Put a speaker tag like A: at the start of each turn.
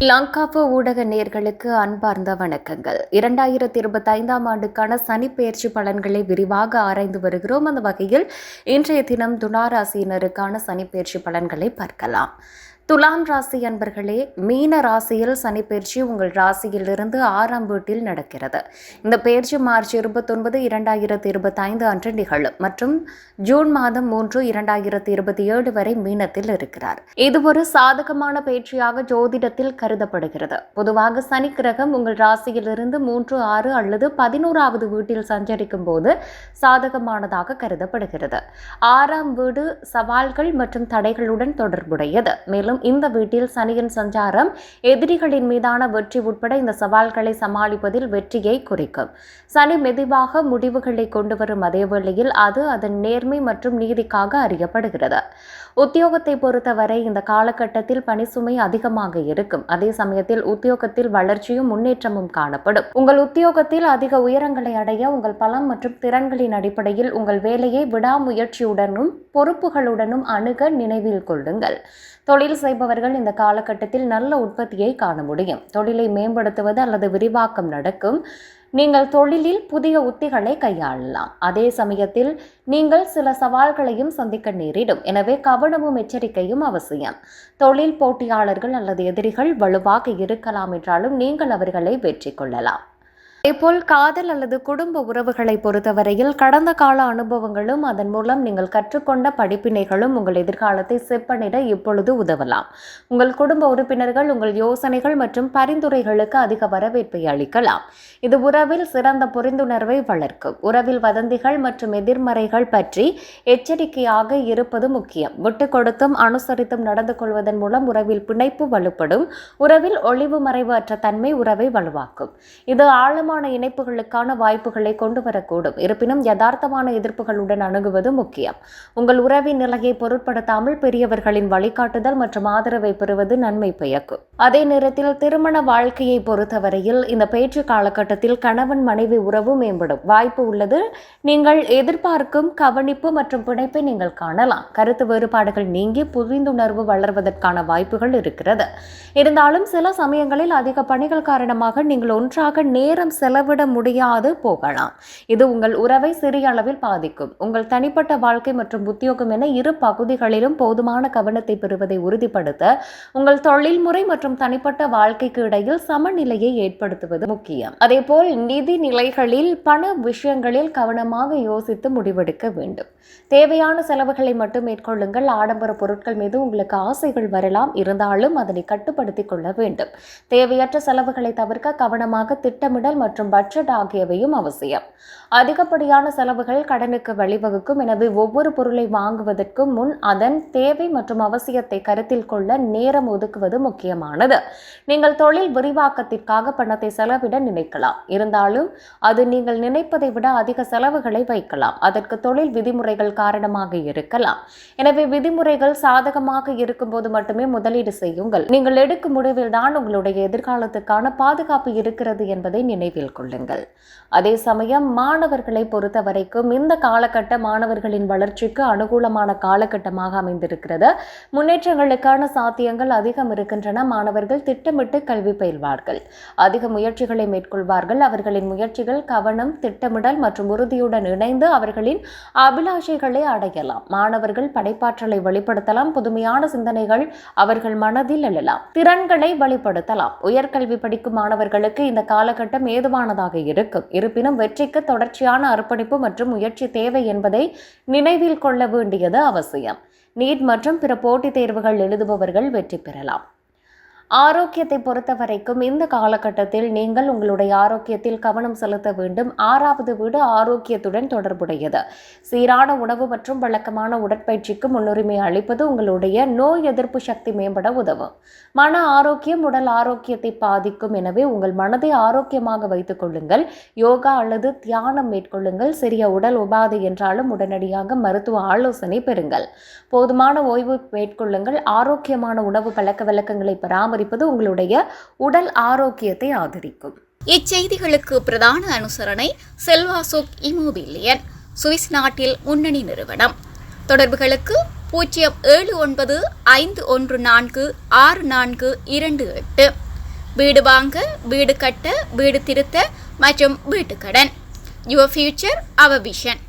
A: லங்காப்பு ஊடக நேர்களுக்கு அன்பார்ந்த வணக்கங்கள். இரண்டாயிரத்தி இருபத்தி ஐந்தாம் ஆண்டுக்கான சனிப்பெயர்ச்சி பலன்களை விரிவாக ஆராய்ந்து வருகிறோம். அந்த வகையில் இன்றைய தினம் துளாராசியினருக்கான சனிப்பெயர்ச்சி பலன்களை பார்க்கலாம். துலாம் ராசி அன்பர்களே மீன ராசியில் சனி பயிற்சி உங்கள் ராசியிலிருந்து ஆறாம் வீட்டில் நடக்கிறது. இந்த பயிற்சி மார்ச் இருபத்தொன்பது இரண்டாயிரத்தி இருபத்தைந்து அன்று நிகழும் மற்றும் ஜூன் மாதம் மூன்று இரண்டாயிரத்தி இருபத்தி ஏழு வரை மீனத்தில் இருக்கிறார். இது ஒரு சாதகமான பயிற்சியாக ஜோதிடத்தில் கருதப்படுகிறது. பொதுவாக சனி கிரகம் உங்கள் ராசியிலிருந்து மூன்று ஆறு அல்லது பதினோராவது வீட்டில் சஞ்சரிக்கும் போது சாதகமானதாக கருதப்படுகிறது. ஆறாம் வீடு சவால்கள் மற்றும் தடைகளுடன் தொடர்புடையது. மேலும் இந்த வீட்டில் சனியின் சஞ்சாரம் எதிரிகளின் மீதான வெற்றி உட்பட இந்த சவால்களை சமாளிப்பதில் வெற்றியை குறிக்கும். சனி மெதுவாக முடிவுகளை கொண்டு வரும் அதே வேளையில் அது அதன் நேர்மை மற்றும் நீதிக்காக அறியப்படுகிறது. உத்தியோகத்தை பொறுத்தவரை இந்த காலகட்டத்தில் பணிசுமை அதிகமாக இருக்கும். அதே சமயத்தில் உத்தியோகத்தில் வளர்ச்சியும் முன்னேற்றமும் காணப்படும். உங்கள் உத்தியோகத்தில் அதிக உயரங்களை அடைய உங்கள் பலம் மற்றும் திறன்களின் அடிப்படையில் உங்கள் வேலையை விடாமுயற்சியுடனும் பொறுப்புகளுடனும் அணுக நினைவில் கொள்ளுங்கள். தொழில் செய்பவர்கள் இந்த காலகட்டத்தில் நல்ல உற்பத்தியை காண முடியும். தொழிலை மேம்படுத்துவது அல்லது விரிவாக்கம் நடக்கும். நீங்கள் தொழிலில் புதிய உத்திகளை கையாளலாம். அதே சமயத்தில் நீங்கள் சில சவால்களையும் சந்திக்க நேரிடும். எனவே கவனமும் எச்சரிக்கையும் அவசியம். தொழில் போட்டியாளர்கள் அல்லது எதிரிகள் வலுவாக இருக்கலாம் என்றாலும் நீங்கள் அவர்களை வெற்றி கொள்ளலாம் அதேபோல் காதல் அல்லது குடும்ப உறவுகளை பொறுத்தவரையில் கடந்த கால அனுபவங்களும் அதன் மூலம் நீங்கள் கற்றுக்கொண்ட படிப்பினைகளும் உங்கள் எதிர்காலத்தை செப்பனிட இப்பொழுது உதவலாம். உங்கள் குடும்ப உறுப்பினர்கள் உங்கள் யோசனைகள் மற்றும் பரிந்துரைகளுக்கு அதிக வரவேற்பை அளிக்கலாம். இது உறவில் சிறந்த புரிந்துணர்வை வளர்க்கும். உறவில் வதந்திகள் மற்றும் எதிர்மறைகள் பற்றி எச்சரிக்கையாக இருப்பது முக்கியம். விட்டு கொடுத்தும் அனுசரித்தும் நடந்து கொள்வதன் மூலம் உறவில் பிணைப்பு வலுப்படும். உறவில் ஒளிவு மறைவு அற்ற தன்மை உறவை வலுவாக்கும். இது ஆழமான இணைப்புகளுக்கான வாய்ப்புகளை கொண்டு வரக்கூடும் இருப்பினும் யதார்த்தமான எதிர்ப்புகளுடன் அணுகுவது முக்கியம். உங்கள் உறவின் நிலையை பொருட்படுத்தாமல் பெரியவர்களின் வழிகாட்டுதல் மற்றும் ஆதரவை பெறுவது நன்மை பயக்கும் அதே நேரத்தில் திருமண வாழ்க்கையை பொறுத்தவரையில் இந்த பேச்சு காலகட்டத்தில் கணவன் மனைவி உறவு மேம்படும். வாய்ப்பு உள்ளது. நீங்கள் எதிர்பார்க்கும் கவனிப்பு மற்றும் பிணைப்பை நீங்கள் காணலாம். கருத்து வேறுபாடுகள் நீங்கி புரிந்துணர்வு வளர்வதற்கான வாய்ப்புகள் இருக்கிறது. இருந்தாலும் சில சமயங்களில் அதிக பணிகள் காரணமாக நீங்கள் ஒன்றாக நேரம் செலவிட முடியாது போகலாம். இது உங்கள் உறவை சிறிய அளவில் பாதிக்கும். உங்கள் தனிப்பட்ட வாழ்க்கை மற்றும் உத்தியோகம் என இரு பகுதிகளிலும் போதுமான கவனத்தை பெறுவதை உறுதிப்படுத்த உங்கள் தொழில்முறை மற்றும் தனிப்பட்ட வாழ்க்கைக்கு இடையில் சமநிலையை ஏற்படுத்துவது முக்கியம். அதேபோல் நிதி நிலைகளில் பண விஷயங்களில் கவனமாக யோசித்து முடிவெடுக்க வேண்டும். தேவையான செலவுகளை மட்டும் மேற்கொள்ளுங்கள். ஆடம்பர பொருட்கள் மீது உங்களுக்கு ஆசைகள் வரலாம். இருந்தாலும் அதனை கட்டுப்படுத்திக் கொள்ள வேண்டும். தேவையற்ற செலவுகளை தவிர்க்க கவனமாக திட்டமிடல் மற்றும் பட்ஜெட் ஆகியவையும் அவசியம். அதிகப்படியான செலவுகள் கடனுக்கு வழிவகுக்கும். எனவே ஒவ்வொரு பொருளை வாங்குவதற்கும் முன் அதன் தேவை மற்றும் அவசியத்தை கருத்தில் கொள்ள நேரம் ஒதுக்குவது முக்கியமானது. நீங்கள் தொழில் விரிவாக்கத்திற்காக பணத்தை செலவிட நினைக்கலாம். இருந்தாலும் அது நீங்கள் நினைப்பதை விட அதிக செலவுகளை வைக்கலாம். அதற்கு தொழில் விதிமுறைகள் காரணமாக இருக்கலாம். எனவே விதிமுறைகள் சாதகமாக இருக்கும்போது மட்டுமே முதலீடு செய்யுங்கள். நீங்கள் எடுக்கும் முடிவில் தான் உங்களுடைய எதிர்காலத்துக்கான பாதுகாப்பு இருக்கிறது என்பதை கருத்தில் கொள்ளுங்கள் அதே சமயம் மாணவர்களை பொறுத்த வரைக்கும் இந்த காலகட்ட மாணவர்களின் வளர்ச்சிக்கு அனுகூலமான காலகட்டமாக அமைந்திருக்கிறது. முன்னேற்றங்களுக்கான சாத்தியங்கள் அதிகம் இருக்கின்றன. மாணவர்கள் திட்டமிட்டு கல்வி பயில்வார்கள். அதிக முயற்சிகளை மேற்கொள்வார்கள். அவர்களின் முயற்சிகள் கவனம் திட்டமிடல் மற்றும் உறுதியுடன் இணைந்து அவர்களின் அபிலாஷைகளை அடையலாம். மாணவர்கள் படைப்பாற்றலை வெளிப்படுத்தலாம். புதுமையான சிந்தனைகள் அவர்கள் மனதில் எழலாம். திறன்களை வெளிப்படுத்தலாம் உயர்கல்வி படிக்கும் மாணவர்களுக்கு இந்த காலகட்டம் ஏதுவானதாக இருக்கும். இருப்பினும் வெற்றிக்கு தொடர்ச்சியான அர்ப்பணிப்பு மற்றும் முயற்சி தேவை என்பதை நினைவில் கொள்ள வேண்டியது அவசியம். நீட் மற்றும் பிற போட்டித் தேர்வுகள் எழுதுபவர்கள் வெற்றி பெறலாம். ஆரோக்கியத்தை பொறுத்த வரைக்கும் இந்த காலகட்டத்தில் நீங்கள் உங்களுடைய ஆரோக்கியத்தில் கவனம் செலுத்த வேண்டும். ஆறாவது வீடு ஆரோக்கியத்துடன் தொடர்புடையது. சீரான உணவு மற்றும் வழக்கமான உடற்பயிற்சிக்கு முன்னுரிமை அளிப்பது உங்களுடைய நோய் எதிர்ப்பு சக்தி மேம்பட உதவும். மன ஆரோக்கியம் உடல் ஆரோக்கியத்தை பாதிக்கும். எனவே உங்கள் மனதை ஆரோக்கியமாக வைத்துக் கொள்ளுங்கள். யோகா அல்லது தியானம் மேற்கொள்ளுங்கள். சிறிய உடல் உபாதை என்றாலும் உடனடியாக மருத்துவ ஆலோசனை பெறுங்கள். போதுமான ஓய்வு மேற்கொள்ளுங்கள். ஆரோக்கியமான உணவு பழக்க வழக்கங்களை பராமரிப்பது உங்களுடைய உடல் ஆரோக்கியத்தை ஆதரிக்கும்.
B: இச்செய்திகளுக்கு பிரதான அனுசரணை செல்வாசோக் இமோபிலியன் சுவிஸ் நாட்டில் முன்னணி நிறுவனம். தொடர்புகளுக்கு பூஜ்ஜியம் ஏழு ஒன்பது ஐந்து ஒன்று நான்கு ஆறு நான்கு இரண்டு எட்டு. வீடு வாங்க வீடு கட்ட வீடு திருத்த மற்றும் வீட்டுக்கடன். Your future our vision